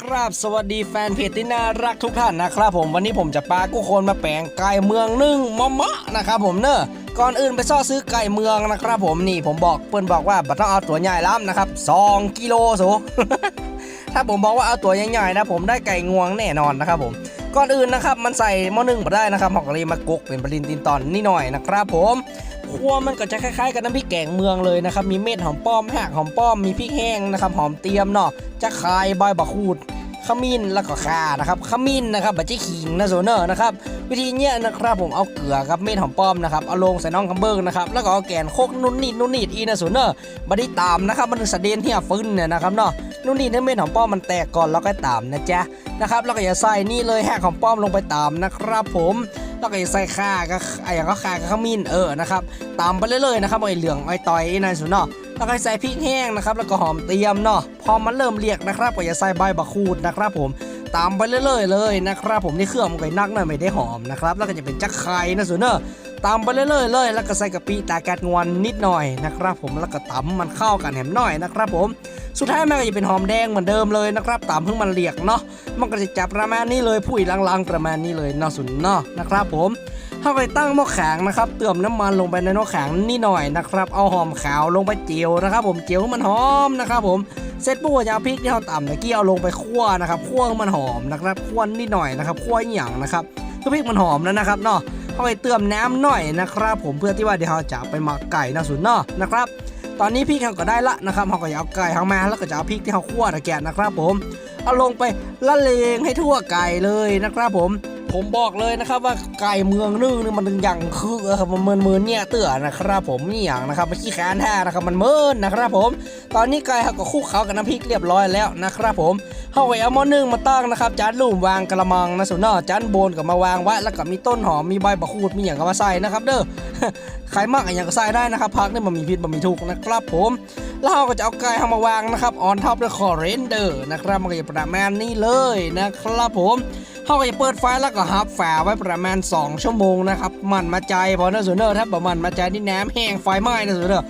ครับสวัสดีแฟนเพจที่น่ารักทุกท่านนะครับผมวันนี้ผมจะปากู้คนมาแปลงไก่เมืองนึ่งมะมะนะครับผมเนอะก่อนอื่นไปซ่อซื้อไก่เมืองนะครับผมนี่ผมบอกเปิ้นบอกว่าบัต้องเอาตัวใหญ่ล้ำนะครับ2กิโลสูถ้าผมบอกว่าเอาตัวใหญ่ๆนะผมได้ไก่งวงแน่นอนนะครับผมก่อนอื่นนะครับมันใส่หม้อนึ่งมาได้นะครับหอกกะลีมากกเป็นปรินตินตอนนี่หน่อยนะครับผม ครัวมันก็จะคล้ายๆกับน้ำพริกแกงเมืองเลยนะครับ มีเม็ดหอมป้อมหักหอมป้อม มีพริกแห้งนะครับหอมเตียมเนาะ จะคายใบบักขูดขมิ้นแล้วก็ข่านะครับขมิ้นนะครับบัจจิขิงนะโซเนอร์นะครับวิธีเนี้ยนะครับผมเอาเกลือครับเม็ดหอมป้อมนะครับเอาลงใส่น้องคัมเบิร์นะครับแล้วก็เอาแกนโคกนุ่นนิดนุ่นนิดอีนะโซเนอร์บัดนี้ตามนะครับมันถึงสะเดนที่ฟึ้นเนี่ยนะครับเนาะนุ่นนิดให้เม็ดหอมป้อมมันแตกก่อนแล้วก็ตามนะจ๊ะนะครับแล้วก็อย่าใส่นี่เลยแหกหอมป้อมลงไปตามนะครับผม แล้วก็อย่าใส่ข่าก็ไอ้อย่างก็ข่าก็ขมิ้นเออนะครับตามไปเรื่อยๆนะครับไอ้เหลืองไอ้ตอยไอ้นั่นสุดเนาะแล้วก็ใส่พริกแห้งนะครับแล้วก็หอมเตรียมเนาะพอมันเริ่มเรียกนะครับก็อย่าใส่ใบบักคูดนะครับผมตามไปเรื่อยๆเลยนะครับผมนี่เครื่องมันก็นักหน่อยไม่ได้หอมนะครับแล้วก็จะเป็นจักไข่นะสุเนอร์ ตามไปเรื่อยๆเลยแล้วก็ใส่กะปิตาแกดงวนนิดหน่อยนะครับ ผมแล้วก็ตำมันเข้ากันแหมหน่อยนะครับ ผม สุดท้ายมันก็จะเป็นหอมแดงเหมือนเดิมเลยนะครับตามเพิ่งมันเรียกเนาะมันก็จะจับประมาณนี้เลยผู้อีลังๆประมาณนี้เลยเนาะสุนเนาะนะครับ ผมถ้าไปตั้งหม้อแข็งนะครับ เติมน้ำมันลงไปในหม้อแข็งนี่หน่อยนะครับ เอาหอมขาวลงไปเจียวนะครับ ผมเจียวมันหอมนะครับผมเสร็จปุ๊บก็จะเอาพริกที่เราตำตะกี้เอาลงไปคั่วนะครับคั่วมันหอมนะครับคั่วนิดหน่อยนะครับคั่วอหย่างนะครับเพื่อพริกมันหอมแล้วนะครับเนาะ เข้าไปเติมน้ำหน่อยนะครับ ผมเพื่อที่ว่าเดี๋ยวเราจะไปหมักไก่นะสุนเนาะนะครับ ตอนนี้พริกเราก็ได้ละนะครับเราก็จะเอาไก่เข้ามาแล้วก็จะเอาพริกที่เราคั่วตะแกะนะครับ ผมเอาลงไปละเลงให้ทั่วไก่เลยนะครับผม ผมบอกเลยนะครับว่าไก่เมืองนึ่งนี่มันถึงอย่างคือครับมันเมินเมินเนี่ยเตื่อนะครับผมนี่อย่างนะครับมันขี้แค้นแท้นะครับมันเมินนะครับผม ตอนนี้ไก่เขาก็คลุกเคล้ากับน้ำพริกเรียบร้อยแล้วนะครับผมเขาไปเอาหม้อนึ่งมาตั้งนะครับจานลุ่มวางกระมังนะส่วนอจานโบนก็มาวางไว้แล้วก็มีต้นหอมมีใบบักคูดมีอย่างก็มาใส่นะครับ เด้อใครมากอย่างก็ใส่ได้นะครับพักนี่มันมีพิษมันมีทุกนะครับผมแล้วเราก็จะเอาไก่เข้ามาวางนะครับออนท็อปด้วยคอเรนเดอร์นะครับมันก็จะประมาณนี้เลยนะครับผม เขาก็จะเปิดไฟแล้วก็ฮับฝาไว้ประมาณ 2 ชั่วโมงนะครับมันมาใจพอนะสุนเนอร์ถ้าประมันมาใจนี่น้ำแห้งไฟไหม้นะสุนเนอร์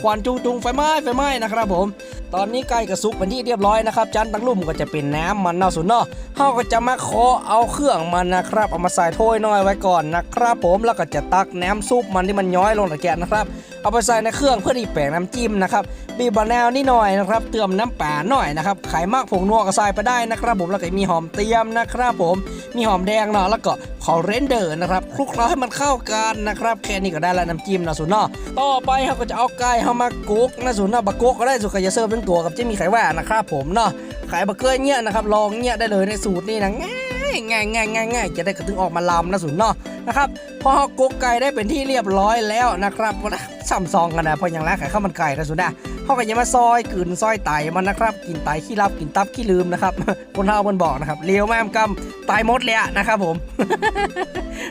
ควันจุงจุงไฟไหม้ไฟไหม้นะครับผม ตอนนี้ไก่กระซุกเป็นที่เรียบร้อยนะครับจานตั้งลุ่มก็จะเป็นน้ำมันเนาะสุนเนาะเขาก็จะมาเคาะเอาเครื่องมันนะครับเอามาใส่ถ้วยน้อยไว้ก่อนนะครับผมแล้วก็จะตักน้ำซุปมันที่มันย้อยลงตะแกรงนะครับ เอาไปใส่ในเครื่องเพื่อที่แปลงน้ำจิ้มนะครับบีบะแนวนิดหน่อยนะครับเติมน้ำป่าหน่อยนะครับไขมากผงนัวก็ใส่ไปได้นะครับ ผมแล้วก็มีหอมเตียมนะครับผมมีหอมแดงเนาะแล้วก็ขอเรนเดอร์นะครับคลุกเคล้าให้มันเข้ากันนะครับแค่นี้ก็ได้แล้วน้ำจิ้มนะสุนเนาะต่อไปเขาก็จะเอาไก่เข้ามากุกนะสุนเนาะบะกุกก็ได้สุดก็จะเสิร์ฟเป็นตัวกับที่มีไข่แหวนนะครับผมเนาะไข่บะเกลือเนี่ยนะครับลองเนี่ยได้เลยในสูตรนี่นะง่าย ง่ายง่ายง่ายง่ายจะได้กระตึงออกมาลำนะสุนเนาะนะครับพอกุ๊กไก่ได้เป็นที่เรียบร้อยแล้วนะครับซ้ำซองกันนะพออย่างแรกไข่ข้าวมันไก่นะสุดาเขาก็ยังมาซอยกลืนซอยไตมันนะครับ กินไตขี้รับกินตับขี้ลืมนะครับคนเท่ามันบอกนะครับเลี้ยวแม่มกำตายมดเลยอะนะครับผม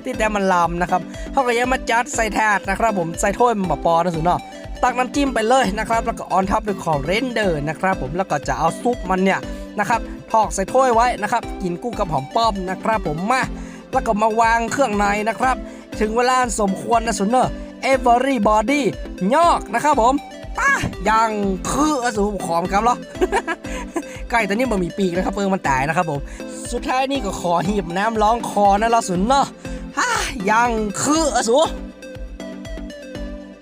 ที่แต่มันลำนะครับเขาก็ยังมาจัดใส่ถาดนะครับ ผมใส่ถ้วยมันบปอนะสุดเนาะตักน้ำจิ้มไปเลยนะครับ แล้วก็ออนท็อปด้วยคอเรนเดอร์นะครับ ผมแล้วก็จะเอาซุปมันเนี่ยนะครับ ทอกใส่ถ้วยไว้นะครับ กินกุ้งกับหอมป้อมนะครับผมมาแล้วก็มาวางเครื่องในนะครับ ถึงเวลาสมควรนะสุนเนอร์ everybody ยอกนะครับผมตายังคืออสูรของครับเหรอไก่ตัวนี้มันมีปีกนะครับเพิ่งมันตายนะครับผม สุดท้ายนี่ก็ขอหีบน้ำร้องคอนะเราสุนเนอร์ฮ่ายังคืออสูร